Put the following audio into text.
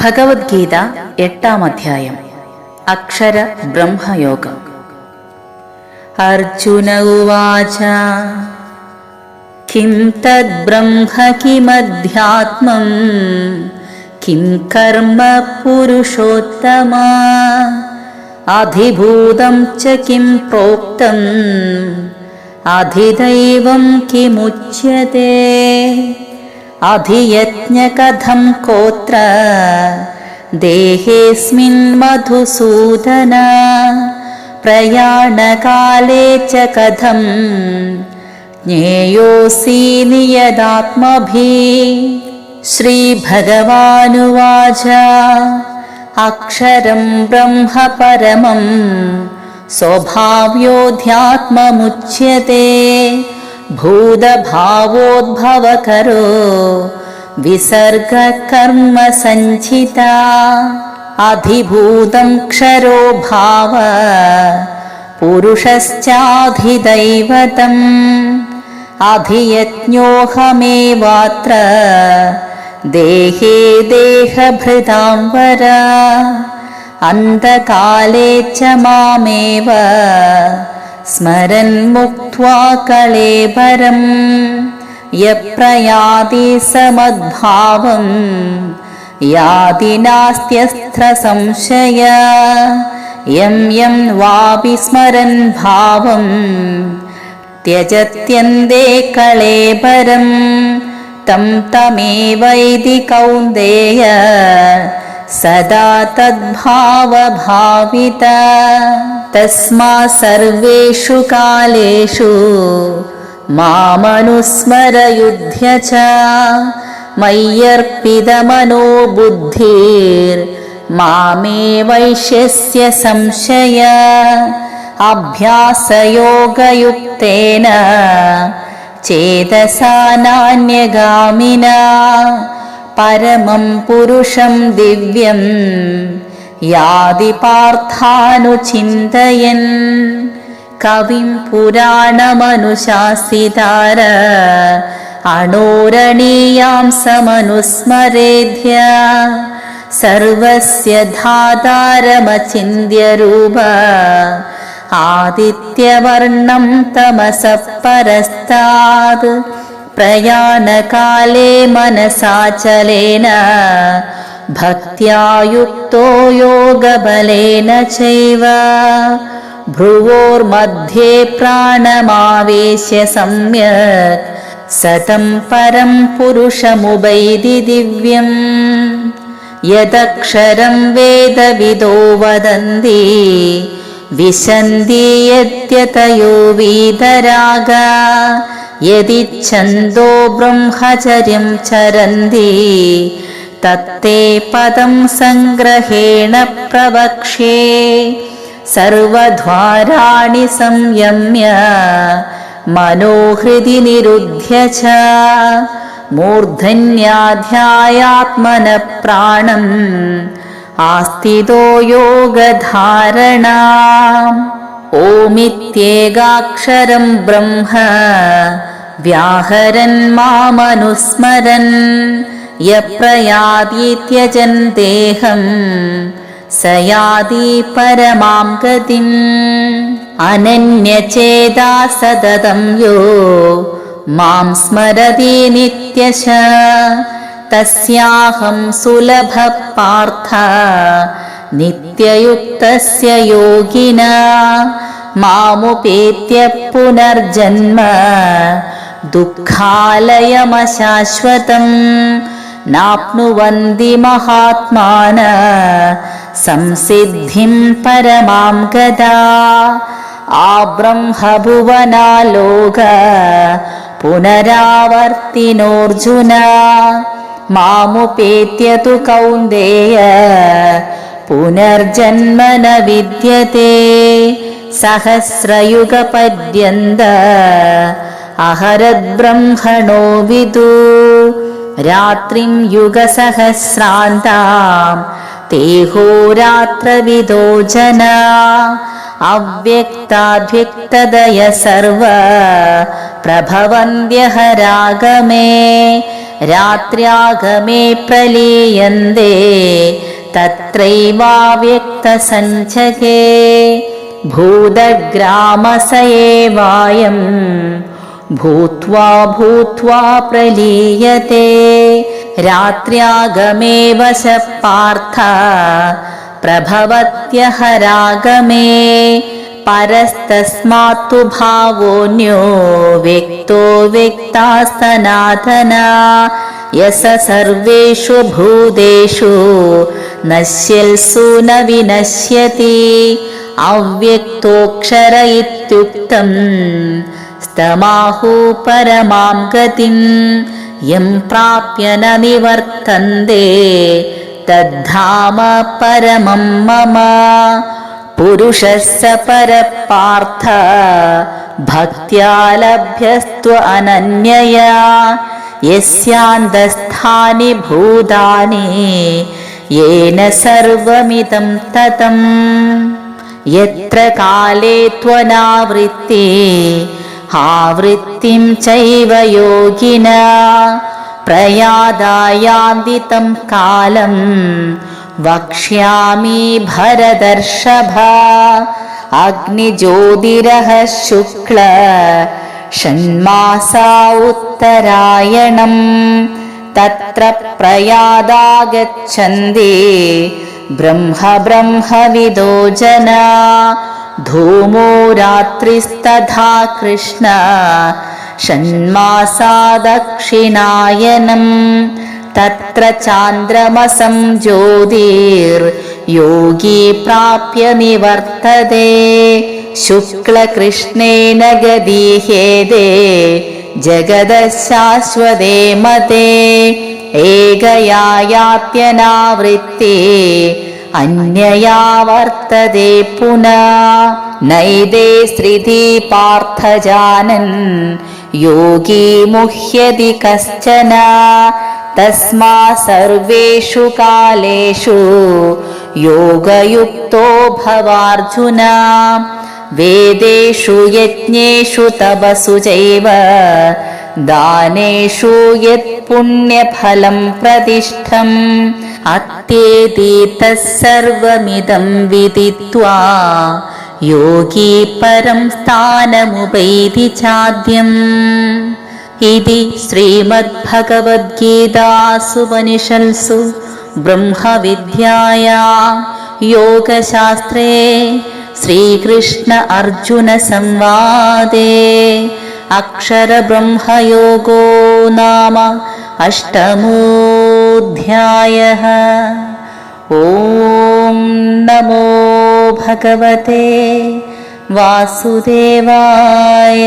ഭഗവത്ഗീത എട്ടാം അധ്യായം അക്ഷര ബ്രഹ്മയോഗം അർജുന ഉവാച കിം തദ് ബ്രഹ്മ കിമധ്യാത്മം കിം കർമ്മ പുരുഷോത്തമ അധിഭൂതം ച കിം പ്രോക്തം അധിദൈവം കിമുച്യത്തെ अधियज्ञकथं कोत्र? देहेऽस्मिन् मधुसूदन। प्रयाणकाले च कथं ज्ञेयोऽसि नियदात्मभिः श्रीभगवानुवाच। अक्षरं ब्रह्म परमं स्वभाव्योऽध्यात्ममुच्यते भूतभावोद्भवकरो विसर्गकर्मसञ्चिता अधिभूतं क्षरो भाव पुरुषश्चाधिदैवतम् अधियज्ञोऽहमेवात्र देहे देहभृतां वर अन्धकाले च मामेव स्मरन्मुक्त्वा कलेबरं यप्रयाति समद्भावं याति नास्त्यस्त्रसंशय यं यं वापि स्मरन् भावं त्यजत्यन्ते कलेबरं तं तमेवैति कौन्देय सदा तद्भावभावित तस्मात् सर्वेषु कालेषु मामनुस्मरयुध्य च मय्यर्पितमनो बुद्धिर्मामे वैश्यस्य संशय अभ्यासयोगयुक्तेन चेतसा नान्यगामिना परमं पुरुषं दिव्यं यादि पार्थानुचिन्तयन् कविं पुराणमनुशासितार अणोरणीयां समनुस्मरेद्य सर्वस्य धातारमचिन्त्यरूप आदित्यवर्णं तमसः परस्तात् प्रयाणकाले मनसाचलेन भक्त्या युक्तो योगबलेन चैव। भ्रुवोर्मध्ये प्राणमावेश्य सम्यक् सतं परं पुरुषमुपैति दिव्यम्। यदक्षरं वेदविदो वदन्ति विशन्ति यद्यतयो वीतरागा। यदि छन्दो ब्रह्मचर्यं चरन्ति तत्ते पदं सङ्ग्रहेण प्रवक्ष्ये। सर्वद्वाराणि संयम्य मनोहृदि निरुध्य च मूर्धन्याध्यायात्मनः प्राणम् आस्थितो योगधारणा। ओमित्येकाक्षरं ब्रह्म व्याहरन् मामनुस्मरन् यप्रयातीत्यजन् देहं स याति परमां गतिम् अनन्यचेदा सततं यो मां स्मरति नित्यश तस्याहं सुलभः पार्थ नित्ययुक्तस्य योगिना मामुपेत्य पुनर्जन्म दुःखालयमशाश्वतम् नाप्नुवन्ति महात्मान संसिद्धिं परमां गदा आब्रह्मभुवनालोक पुनरावर्तिनोऽर्जुन मामुपेत्य तु कौन्देय पुनर्जन्म न विद्यते सहस्रयुगपर्यन्त अहरद्ब्रह्मणो विदु रात्रिं युगसहस्रान्तां तेहोरात्रविदो जना अव्यक्ताद्व्यक्तदय सर्व प्रभवन्त्यः रागमे रात्र्यागमे प्रलीयन्ते तत्रैवाव्यक्तसञ्चके भूतग्रामस एवायम् भूत्वा भूत्वा प्रलीयते। रात्र्यागमे वश पार्थ। प्रभवत्यहरागमे। परस्तस्मात्तु भावोऽन्यो व्यक्ता सनातना। यस सर्वेषु भूतेषु नश्यल्सु न विनश्यति। अव्यक्तोऽक्षर इत्युक्तम् स्तमाहु परमां गतिम् यं प्राप्य न निवर्तन्ते। तद्धाम परमं मम। पुरुषः स परपार्थ भक्त्या लभ्यस्त्व अनन्यया। यस्यान्तस्थानि भूतानि येन सर्वमिदं ततम्। यत्र काले त्वनावृत्ति आवृत्तिं चैव योगिना। प्रयादायान्दितं कालं वक्ष्यामि भरदर्षभा अग्निज्योतिरः शुक्ल षण्मासा उत्तरायणम् तत्र प्रयादागच्छन्ति ब्रह्म ब्रह्मविदो जना धूमो रात्रिस्तथा कृष्ण षण्मासा दक्षिणायनम् तत्र चान्द्रमसं ज्योतिर्योगी प्राप्य निवर्तते शुक्लकृष्णेन गदीहेदे जगदशाश्वते मते एकया यात्यनावृत्ति अन्यया वर्तते पुनः नैदे स्त्रिति पार्थजानन्। योगी मुह्यति कश्चन। तस्मा सर्वेषु कालेषु योगयुक्तो भवार्जुन। वेदेषु यज्ञेषु तपसु चैव। दानेषु यत् पुण्यफलं प्रतिष्ठम् अत्येति तत्सर्वमिदं विदित्वा योगी परं स्थानमुपैति चाद्यम् इति श्रीमद्भगवद्गीतासुपनिषत्सु ब्रह्मविद्याया योगशास्त्रे श्रीकृष्ण अर्जुनसंवादे अक्षरब्रह्मयोगो नाम अष्टमोऽध्यायः ॐ नमो भगवते वासुदेवाय